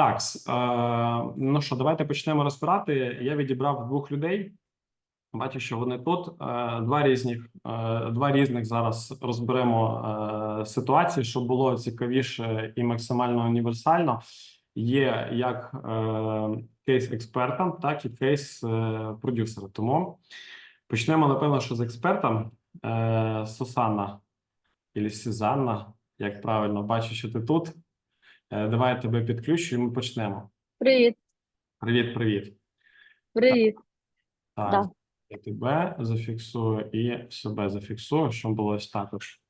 Так, ну що, давайте почнемо розбирати. Я відібрав двох людей. Бачу, що вони тут. Е, Два різних, е, два різних зараз розберемо е, ситуації, щоб було цікавіше і максимально універсально. Є як е, кейс експерта, так і кейс е, продюсера. Тому почнемо, напевно, що з експерта. Е, Сусанна або Сюзанна, як правильно, бачу, що ти тут. Е, Давай я тебе підключу, і ми почнемо. Привіт, Привіт, привіт. привіт. Так, Да. я тебе зафіксую і себе зафіксую, щоб було ось також.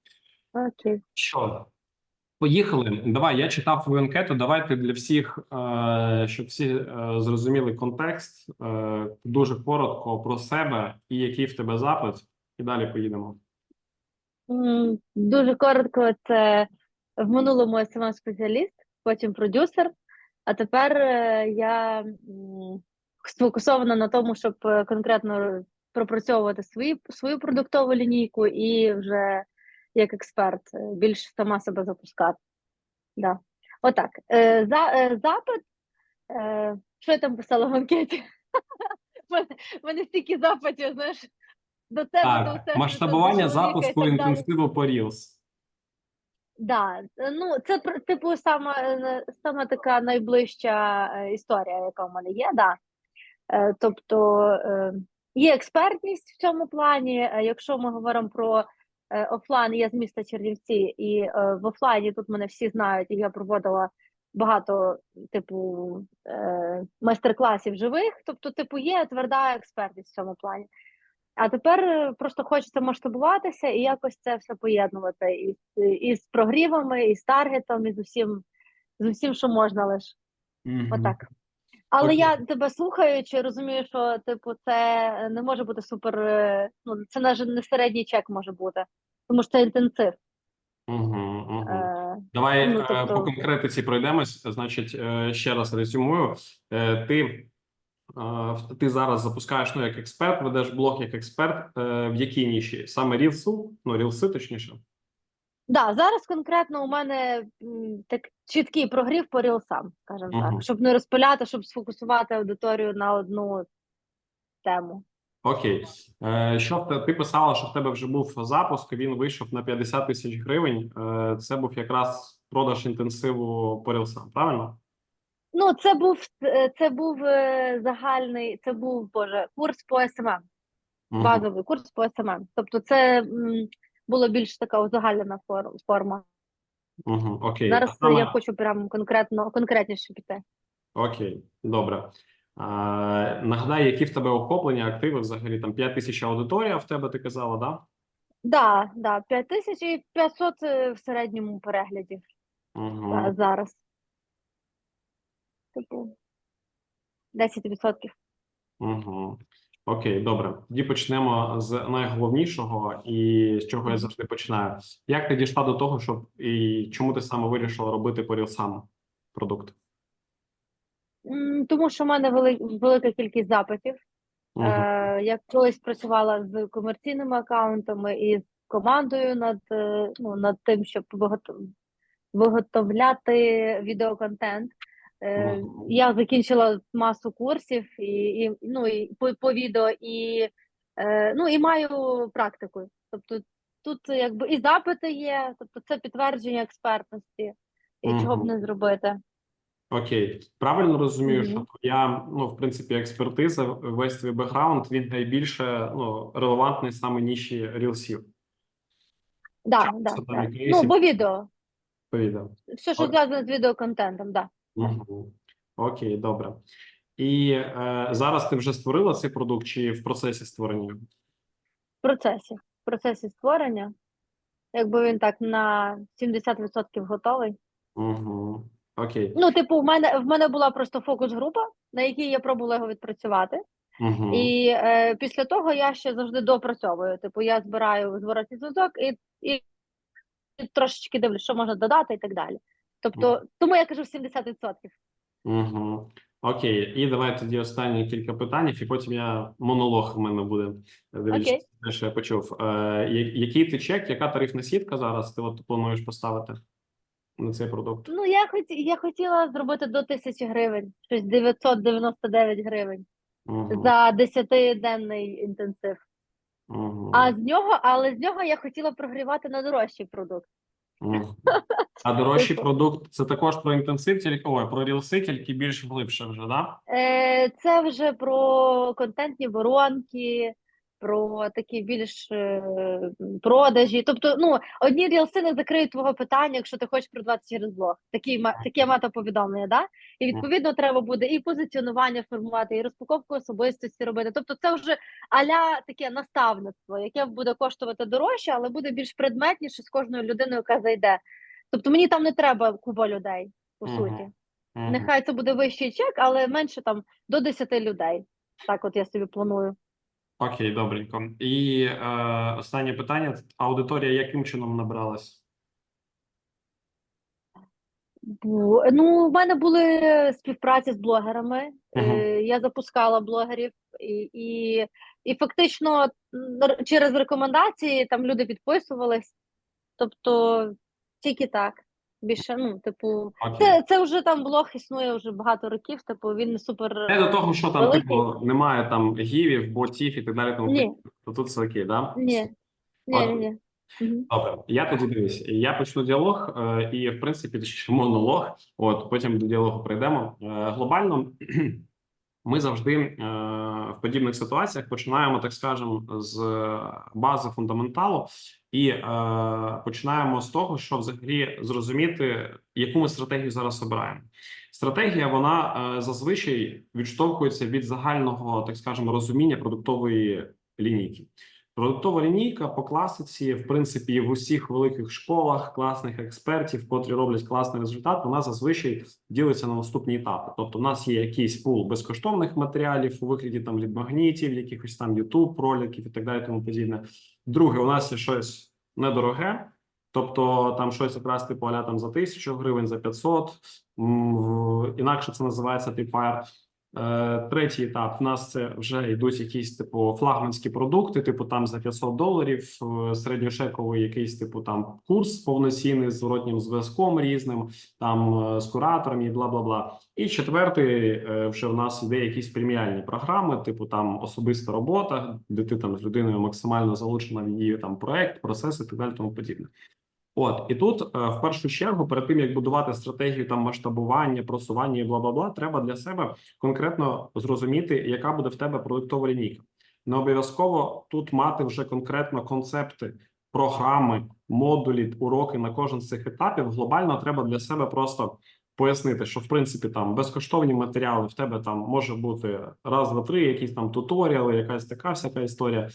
Окей. Що? Поїхали. Давай, я читав твою анкету. Давайте для всіх, е, щоб всі е, зрозуміли контекст, дуже коротко про себе і який в тебе запит, і далі поїдемо. Дуже коротко, це в минулому smm спеціаліст, потім продюсер, а тепер е, я сфокусована на тому, щоб е, конкретно пропрацьовувати свої, свою продуктову лінійку і вже як експерт е, більш сама себе запускати. Да. Отак. Е, За, е, запит. Е, Що я там писала в анкеті? В мене- стільки запитів, знаєш, до тебе, до масштабування запуску інтенсиву по Reels. Да, е, ну це типу сама, е, сама така найближча е, історія, яка в мене є. Да. Тобто є експертність в цьому плані. Якщо ми говоримо про офлайн, я з міста Чернівці, і в офлайні тут мене всі знають, і я проводила багато типу майстер-класів живих. Тобто, типу, є тверда експертність в цьому плані. А тепер е, просто хочеться масштабуватися і якось це все поєднувати і, і з прогрівами, і з таргетом, і з усім, з усім, що можна лише. Мгм. Отак. Але Окей. я тебе слухаючи, розумію, що типу це не може бути супер. е, Ну це навіть не середній чек може бути, тому що це інтенсив. Мгм. Е, Давай Ну, тобто- по конкретиці пройдемось. Значить, ще раз резюмую. Ти, ти зараз запускаєш ну, як експерт, ведеш блог як експерт. Е, В якій ніші? Саме рілсу? Ну, рілси, точніше. да, зараз конкретно у мене так чіткий прогрів по рілсам, скажімо Мгм. так, щоб не розпиляти, щоб сфокусувати аудиторію на одну тему. Окей. Е, Що ти писала, що в тебе вже був запуск, він вийшов на 50 тисяч гривень. Е, Це був якраз продаж інтенсиву по рілсам, правильно? Ну, це був е, це був е, загальний, це був боже курс по СММ, базовий курс по СММ. Тобто, це м, було більш така узагальнена фор- форма. Мгм. Окей. Зараз А я хочу прям конкретно конкретніше піти. Окей, добре. А, нагадай, які в тебе охоплення, активи взагалі там 5 тисяч аудиторія в тебе, ти казала, да? Да, да, 5500 е, в середньому переглядів Угу. зараз. Типу 10%. Угу. Окей, добре. Тоді почнемо з найголовнішого і з чого я завжди починаю. Як ти дійшла до того, щоб і чому ти саме вирішила робити по рілсам продукт? Тому що в мене вели, велика кількість запитів. Угу. Е, я колись працювала з комерційними аккаунтами і з командою над, е, ну, над тим, щоб виготовляти відеоконтент. Е, Я закінчила масу курсів і, і, ну, і по, по відео, і, е, ну, і маю практику. Тобто тут якби і запити є, тобто це підтвердження експертності, і чого б не зробити. Окей, правильно розумію, Мгм. що твоя, ну, в принципі, експертиза, весь твій бекграунд, він найбільше ну, релевантний саме ніші рілсів. Да, Часто да, да. Ну, бо відео. по відео. Все, що зв'язано з відеоконтентом, да. Угу. Окей, добре. І е, зараз ти вже створила цей продукт чи в процесі створення? В процесі. В процесі створення. Якби він так на 70% готовий. Угу. Окей. Ну, типу, в мене в мене була просто фокус-група, на якій я пробувала його відпрацювати. Угу. І е, після того я ще завжди допрацьовую. Типу, я збираю зворотній зв'язок і, і, і трошечки дивлюсь, що можна додати і так далі. Тобто, тому я кажу 70%. Угу. Окей, і давай тоді останні кілька питань, і потім я монолог в мене буде. Окей. що я почув. Е, який ти чек, яка тарифна сітка зараз ти от плануєш поставити? на цей продукт? Ну, я хоті, я хотіла зробити до тисячі гривень, щось 999 гривень Угу. за 10-денний інтенсив. Угу. А з нього, але з нього я хотіла прогрівати на дорожчий продукт. А дорожчий продукт це також про інтенсив, тільки ой, про рілси, тільки більш глибше вже, да? Е, Це вже про контентні воронки, про такі більш е, продажі. Тобто, ну, одні рілси не закриють твого питання, якщо ти хочеш продавати через блог. Такі, таке мета-повідомлення, да? І відповідно треба буде і позиціонування формувати, і розпаковку особистості робити. Тобто, це вже аля таке наставництво, яке буде коштувати дорожче, але буде більш предметніше з кожною людиною, яка зайде. Тобто мені там не треба купа людей, по суті. Нехай це буде вищий чек, але менше там до 10 людей. Так, от я собі планую. Окей, добренько. І е, останнє питання: аудиторія яким чином набралась? Ну, в мене були співпраці з блогерами. Мгм. Е, Я запускала блогерів, і, і, і фактично р- через рекомендації там люди підписувались. Тобто тільки так. Більше, ну, типу, Окей. це, це вже там блог існує вже багато років. Типу, він не супер. Не до того, що там, великий. типу, немає там гівів, ботів і так далі. Тому Ні. то тут все окей, да? Ні, ні, Окей. ні. Мгм. Добре, я тоді дивись. Я почну діалог, е, і в принципі точніше, монолог. От потім до діалогу прийдемо. Е, глобально ми завжди е, в подібних ситуаціях починаємо, так скажемо, з бази фундаменталу і е, починаємо з того, що взагалі зрозуміти, яку ми стратегію зараз обираємо. Стратегія вона е, зазвичай відштовхується від загального, так скажемо, розуміння продуктової лінійки. Продуктова лінійка по класиці, в принципі, в усіх великих школах класних експертів, котрі роблять класний результат, вона зазвичай ділиться на наступні етапи. Тобто, в нас є якийсь пул безкоштовних матеріалів у вигляді там лідмагнітів, якихось там YouTube роликів і так далі, тому подібне. Друге, у нас є щось недороге. Тобто там щось якраз типу аля там за тисячу гривень, за 500, інакше це називається Tripwire. Е, Третій етап в нас це вже йдуть якісь типу флагманські продукти, типу там за 500 доларів, е, середньошековий якийсь типу там курс повноцінний з зворотнім зв'язком різним, там е, з куратором і бла бла бла. І четвертий вже в нас йде якісь преміальні програми, типу там особиста робота, де ти там з людиною максимально залучена в її там проект, процес і так далі, тому подібне. От і тут е, в першу чергу, перед тим як будувати стратегію там масштабування, просування і бла бла бла, треба для себе конкретно зрозуміти, яка буде в тебе продуктова лінійка. Не обов'язково тут мати вже конкретно концепти, програми, модулі, уроки на кожен з цих етапів. Глобально треба для себе просто пояснити, що в принципі там безкоштовні матеріали в тебе там може бути раз, два, три, якісь там туторіали, якась така всяка історія.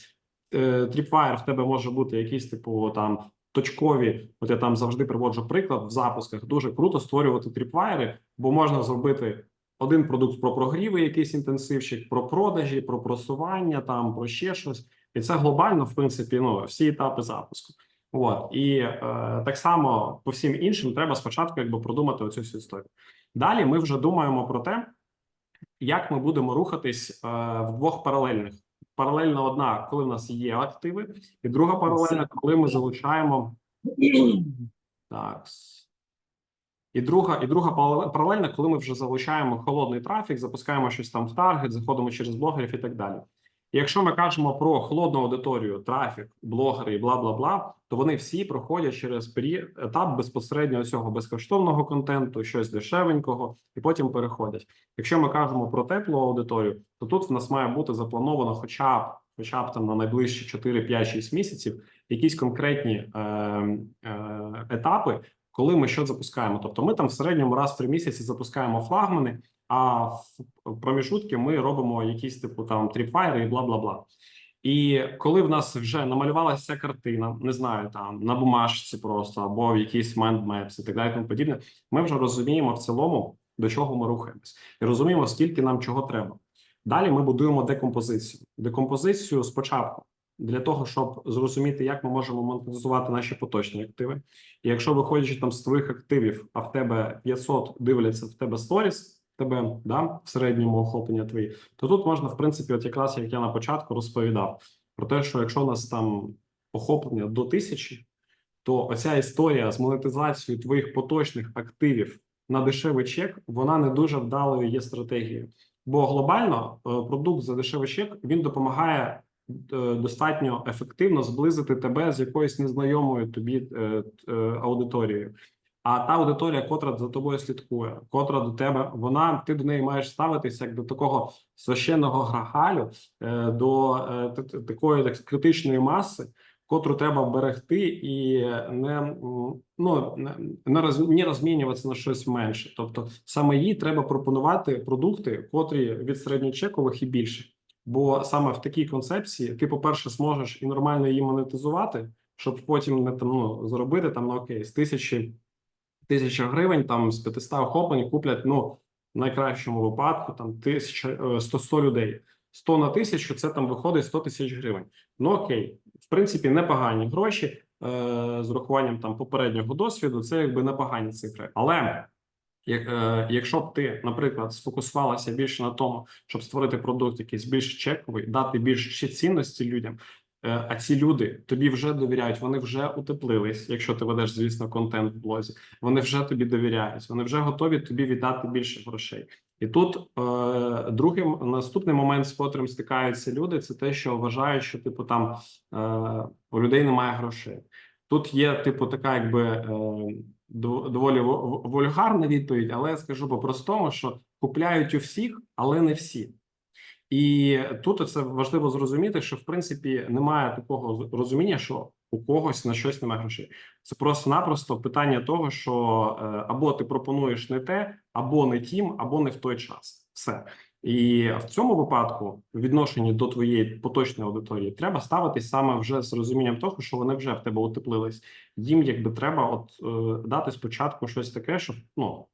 Е, Tripwire в тебе може бути якісь типу там точкові. От я там завжди приводжу приклад в запусках. Дуже круто створювати тріпвайри, бо можна зробити один продукт про прогріви, якийсь інтенсивчик, про продажі, про просування, там про ще щось. І це глобально, в принципі, ну всі етапи запуску. От і е, так само по всім іншим треба спочатку якби продумати оцю всю історію. Далі ми вже думаємо про те, як ми будемо рухатись е, в двох паралельних. Паралельна одна, коли в нас є активи, і друга паралельна, коли ми залучаємо так. І друга, і друга парале- паралельна, коли ми вже залучаємо холодний трафік, запускаємо щось там в таргет, заходимо через блогерів і так далі. Якщо ми кажемо про холодну аудиторію, трафік, блогери і бла бла бла, то вони всі проходять через період етап безпосередньо цього безкоштовного контенту, щось дешевенького, і потім переходять. Якщо ми кажемо про теплу аудиторію, то тут в нас має бути заплановано хоча б хоча б там на найближчі 4, 5, 6 місяців якісь конкретні е, е, етапи, коли ми що запускаємо. Тобто, ми там в середньому раз в три місяці запускаємо флагмани, а в проміжутки ми робимо якісь типу там тріпфайри і бла бла бла. І коли в нас вже намалювалася картина, не знаю, там на бумажці просто або в якійсь mindmaps і так далі, тому подібне, ми вже розуміємо в цілому, до чого ми рухаємось, і розуміємо, скільки нам чого треба. Далі ми будуємо декомпозицію. Декомпозицію спочатку для того, щоб зрозуміти, як ми можемо монетизувати наші поточні активи. І якщо виходячи там з твоїх активів, а в тебе 500 дивляться в тебе сторіс, тебе да, в середньому охоплення твої, то тут можна, в принципі, от якраз як я на початку розповідав про те, що якщо у нас там охоплення до тисячі, то оця історія з монетизацією твоїх поточних активів на дешевий чек, вона не дуже вдалою є стратегією. Бо глобально е, продукт за дешевий чек він допомагає е, достатньо ефективно зблизити тебе з якоюсь незнайомою тобі е, аудиторією. А та аудиторія, котра за тобою слідкує, котра до тебе, вона ти до неї маєш ставитися як до такого священного грагалю, е, до е, такої так, критичної маси, котру треба берегти і не ну не, не роз, не розмінюватися на щось менше. Тобто саме їй треба пропонувати продукти, котрі від середньочекових і більше. Бо саме в такій концепції ти, по-перше, зможеш і нормально її монетизувати, щоб потім не там ну заробити там ну окей, з тисячі тисяча гривень, там з 500 охоплень куплять ну в найкращому випадку там тисяча е, 100, 100 людей. 100 на тисячу це там виходить 100 тисяч гривень. Ну окей, в принципі, непогані гроші е, з урахуванням там попереднього досвіду. Це якби непогані цифри. Але як, е, якщо б ти, наприклад, сфокусувалася більше на тому, щоб створити продукт, якийсь більш чековий, дати більше цінності людям. Е, А ці люди тобі вже довіряють, вони вже утеплились, якщо ти ведеш, звісно, контент в блозі. Вони вже тобі довіряють, вони вже готові тобі віддати більше грошей. І тут е, другим наступний момент, з котрим стикаються люди, це те, що вважають, що типу там е, у людей немає грошей. Тут є типу така, якби е, доволі во- во- вульгарна відповідь, але я скажу по-простому, що купляють у всіх, але не всі. І тут це важливо зрозуміти, що в принципі немає такого розуміння, що у когось на щось немає грошей. Це просто-напросто питання того, що е, або ти пропонуєш не те, або не тім, або не в той час. Все. І в цьому випадку, в відношенні до твоєї поточної аудиторії, треба ставитись саме вже з розумінням того, що вони вже в тебе утеплились. Їм якби треба от е, дати спочатку щось таке, що ну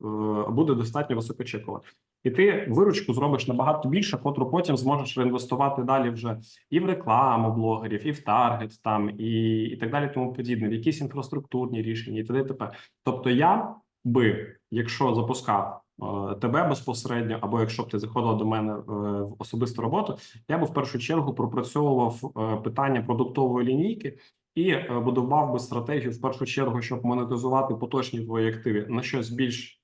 е, буде достатньо високочекове. І ти виручку зробиш набагато більше, котру потім зможеш реінвестувати далі вже і в рекламу блогерів, і в таргет, там і, і так далі, тому подібне, в якісь інфраструктурні рішення, і т.д. т.п. Тобто, я би, якщо запускав е, тебе безпосередньо, або якщо б ти заходила до мене е, в особисту роботу, я би в першу чергу пропрацьовував е, питання продуктової лінійки. І будував би стратегію в першу чергу, щоб монетизувати поточні твої активи на щось більш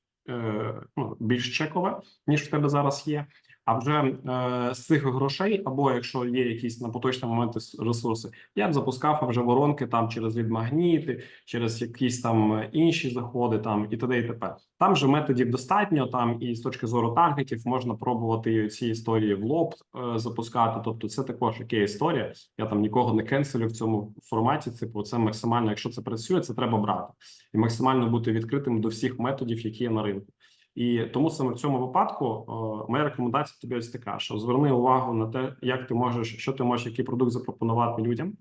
більш чекове, ніж в тебе зараз є. А вже е, з цих грошей, або якщо є якісь на поточний момент с- ресурси, я б запускав вже воронки там через відмагніти, через якісь там інші заходи, там і т.д. і т.п. Там же методів достатньо. Там і з точки зору таргетів можна пробувати ці історії в лоб е, запускати. Тобто, це також яка історія. Я там нікого не кенселю в цьому форматі. Типу, це максимально, якщо це працює, це треба брати і максимально бути відкритим до всіх методів, які є на ринку. І тому саме в цьому випадку о, моя рекомендація тобі ось така: що зверни увагу на те, як ти можеш, що ти можеш, який продукт запропонувати людям,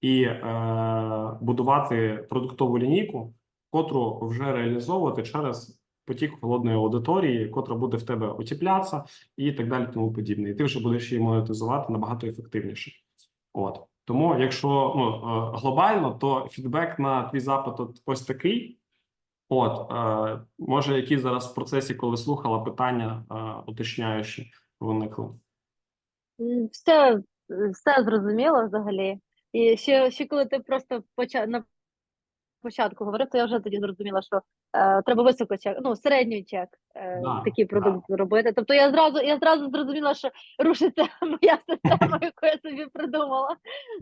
і е, будувати продуктову лінійку, котру вже реалізовувати через потік холодної аудиторії, котра буде в тебе утіплятися, і так далі, тому подібне. І ти вже будеш її монетизувати набагато ефективніше. От тому, якщо ну е, глобально, то фідбек на твій запит ось такий. От е, може, які зараз в процесі, коли слухала питання, е, уточняючі виникли. Все, все зрозуміло взагалі. І ще, ще коли ти просто почав на початку говорив, то я вже тоді зрозуміла, що е, треба високо чек, ну, середній чек, е, Да, такий продукт робити. Тобто я зразу, я зразу зрозуміла, що рушиться моя система, яку я собі придумала.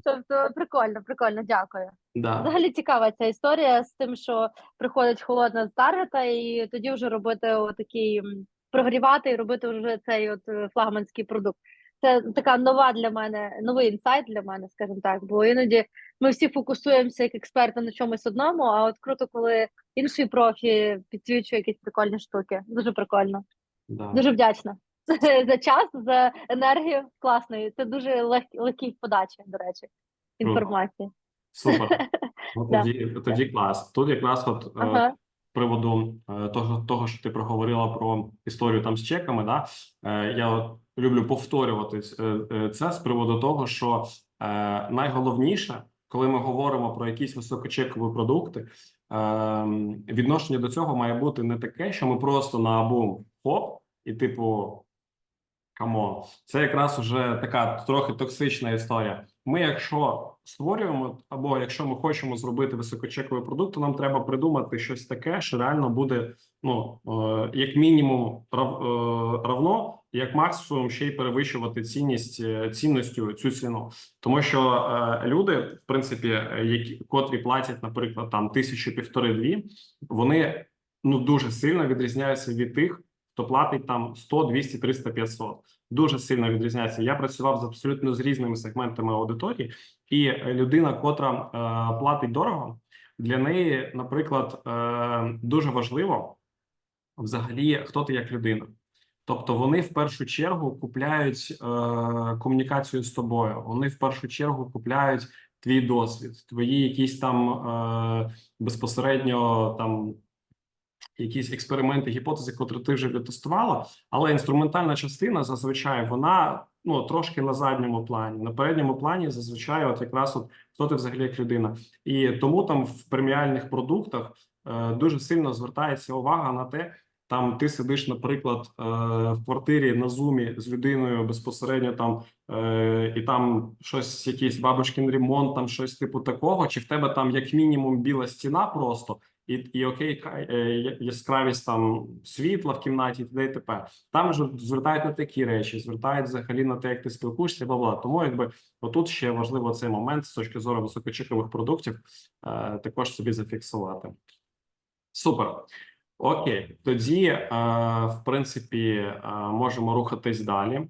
Тобто прикольно, прикольно, дякую. Да. Взагалі цікава ця історія з тим, що приходить холодна з таргета, і тоді вже робити отакий прогрівати і робити вже цей от е, флагманський продукт. Це така нова для мене, новий інсайт для мене, скажімо так. Бо іноді ми всі фокусуємося як експерти на чомусь одному, а от круто, коли інший профі підсвічує якісь прикольні штуки. Дуже прикольно. Да. Дуже вдячна за час, за енергію. Класно. І Це дуже лег, легкий подачі, до речі, інформації. Супер. Ну, тоді, тоді клас. Тут якраз от е, Ага. приводу е, того, того, що ти проговорила про історію там з чеками. Да? Е, я от люблю повторювати е, е, це з приводу того, що е, найголовніше, коли ми говоримо про якісь високочекові продукти, відношення до цього має бути не таке, що ми просто на абум хоп, і типу. Камон, це якраз уже така трохи токсична історія. Ми, якщо створюємо, або якщо ми хочемо зробити високочековий продукт, то нам треба придумати щось таке, що реально буде ну е, як мінімум рав, е, равно, як максимум ще й перевищувати цінність е, цінністю цю ціну. Тому що е, люди, в принципі, які котрі платять, наприклад, там тисячу півтори-дві, вони ну дуже сильно відрізняються від тих, хто платить там 100, 200, 300, 500. Дуже сильно відрізняється. Я працював з абсолютно з різними сегментами аудиторії, і людина, котра е, платить дорого, для неї, наприклад, е, дуже важливо взагалі, хто ти як людина. Тобто вони в першу чергу купляють е, комунікацію з тобою. Вони в першу чергу купляють твій досвід, твої якісь там е, безпосередньо там якісь експерименти, гіпотези, котрі ти вже дотестувала. Але інструментальна частина зазвичай вона ну трошки на задньому плані. На передньому плані зазвичай, от якраз от хто ти взагалі як людина, і тому там в преміальних продуктах е, дуже сильно звертається увага на те. Там ти сидиш, наприклад, е, в квартирі на зумі з людиною безпосередньо там, е, і там щось, якийсь бабушкин ремонт, там щось типу такого, чи в тебе там як мінімум біла стіна просто, і, і окей, е, яскравість там світла в кімнаті, і т.п. Там вже звертають на такі речі, звертають взагалі на те, як ти спілкуєшся, бла бла. Тому якби отут ще важливо цей момент з точки зору високочекових продуктів е, також собі зафіксувати. Супер. Окей, тоді, е, в принципі, е, можемо рухатись далі.